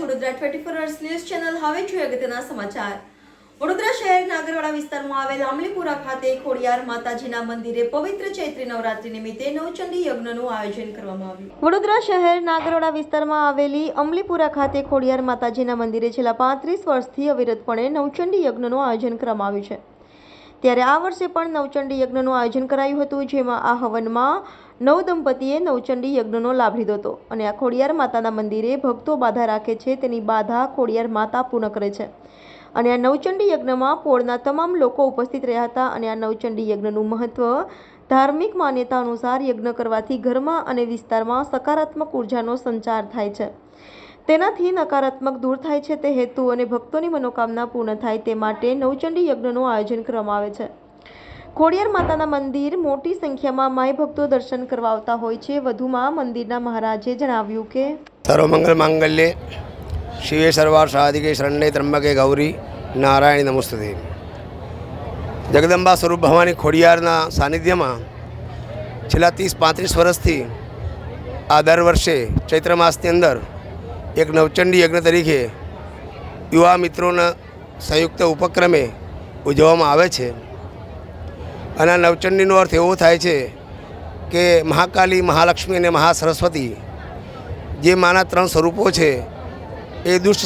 Vadodara twenty four વિસ્તારમાં આવેલ આમલીપુરા ખાતે ખોડિયાર માતાજીના મંદિરે પવિત્ર ચૈત્રી નવરાત્રી નિમિત્તે નવચંડી યજ્ઞનું આયોજન કરવામાં આવ્યું. વડોદરા શહેર નાગરવાડા વિસ્તારમાં આવેલી અમલીપુરા ખાતે ખોડિયાર માતાજીના મંદિરે છેલ્લા પાંત્રીસ વર્ષથી અવિરતપણે નવચંડી યજ્ઞનું આયોજન કરવામાં આવ્યું છે. ત્યારે આ વર્ષે પણ નવચંડી યજ્ઞનું આયોજન કરાયું હતું, જેમાં આ હવનમાં નવ દંપતીએ નવચંડી યજ્ઞનો લાભ લીધો હતો અને આ ખોડિયાર માતાના મંદિરે ભક્તો બાધા રાખે છે, તેની બાધા ખોડિયાર માતા પૂર્ણ કરે છે. અને આ નવચંડી યજ્ઞમાં પોળના તમામ લોકો ઉપસ્થિત રહ્યા હતા અને આ નવચંડી યજ્ઞનું મહત્વ ધાર્મિક માન્યતા અનુસાર યજ્ઞ કરવાથી ઘરમાં અને વિસ્તારમાં સકારાત્મક ઉર્જાનો સંચાર થાય છે. તેનાથી નકારાત્મક દૂર થાય છે તે હેતુ અને ભક્તોની મનોકામના પૂર્ણ થાય તે માટે નવચંડી યજ્ઞનું આયોજન કરવામાં આવે છે. ખોડિયાર માતાના મંદિર મોટી સંખ્યામાં માય ભક્તો દર્શન કરવા આવતા હોય છે. વધુમાં મંદિરના મહારાજે જણાવ્યું કે સર્વમંગલ માંગલ્ય શિવે સર્વાર સાધિકે શરણ્ય ત્રંબકે ગૌરી નારાયણી નમસ્તુતે જગદંબા સ્વરૂપ ભવાની ખોડિયારના સાનિધ્યમાં છેલ્લા ત્રીસ પાંત્રીસ વર્ષથી આ દર વર્ષે ચૈત્ર માસની અંદર એક નવચંડી યજ્ઞ તરીકે યુવા મિત્રોના સંયુક્ત ઉપક્રમે ઉજવવામાં આવે છે. અને આ નવચંડીનો અર્થ એવો થાય છે કે મહાકાલી, મહાલક્ષ્મી અને મહાસરસ્વતી જે માના ત્રણ સ્વરૂપો છે, એ દુષ્ટ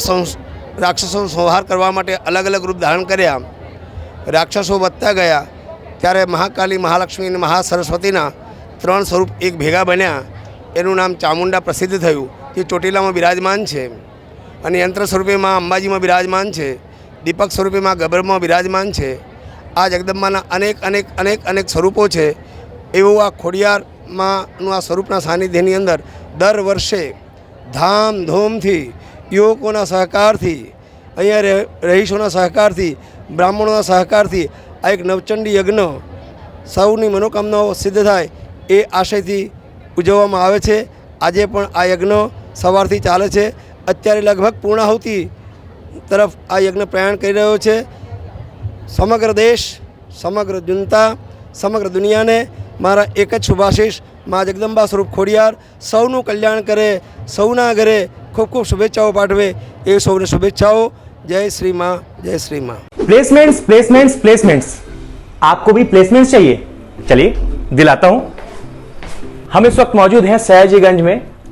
રાક્ષસોનો સંહાર કરવા માટે અલગ અલગ રૂપ ધારણ કર્યા. રાક્ષસો વધતા ગયા, ત્યારે મહાકાલી, મહાલક્ષ્મી અને મહાસરસ્વતીના ત્રણ સ્વરૂપ એક ભેગા બન્યા. એનું નામ ચામુંડા પ્રસિદ્ધ થયું. જે ચોટીલામાં બિરાજમાન છે. અને યંત્ર સ્વરૂપે માં અંબાજીમાં બિરાજમાન છે. દીપક સ્વરૂપે માં ગબ્રમાં બિરાજમાન છે. આ જગદંબાના અનેક અનેક અનેક અનેક સ્વરૂપો છે. એવું આ ખોડિયારમાંનું આ સ્વરૂપના સાનિધ્યની અંદર દર વર્ષે ધામધૂમથી યુવકોના સહકારથી, અહીંયા રહીશોના સહકારથી, બ્રાહ્મણોના સહકારથી આ એક નવચંડી યજ્ઞ સૌની મનોકામનાઓ સિદ્ધ થાય એ આશયથી ઉજવવામાં આવે છે. આજે પણ આ યજ્ઞ સવારથી ચાલે છે અત્યારે લગભગ પૂર્ણાહુતિ તરફ આ યજ્ઞ પ્રયાણ કરી રહ્યો છે સમગ્ર દેશ સમગ્ર જનતા સમગ્ર દુનિયાને મારા એક જ શુભાશીષ મા જગદંબા સ્વરૂપ ખોડિયાર સૌનું કલ્યાણ કરે સૌના ઘરે ખૂબ ખૂબ શુભેચ્છાઓ પાઠવે એ સૌને શુભેચ્છાઓ જય શ્રી મા જય શ્રી મા प्लेसमेंट्स प्लेसमेंट्स प्लेसमेंट्स आपको भी प्लेसमेंट्स चाहिए चलिए दिलाता हूं हम इस वक्त मौजूद हैं सयाजीगंज में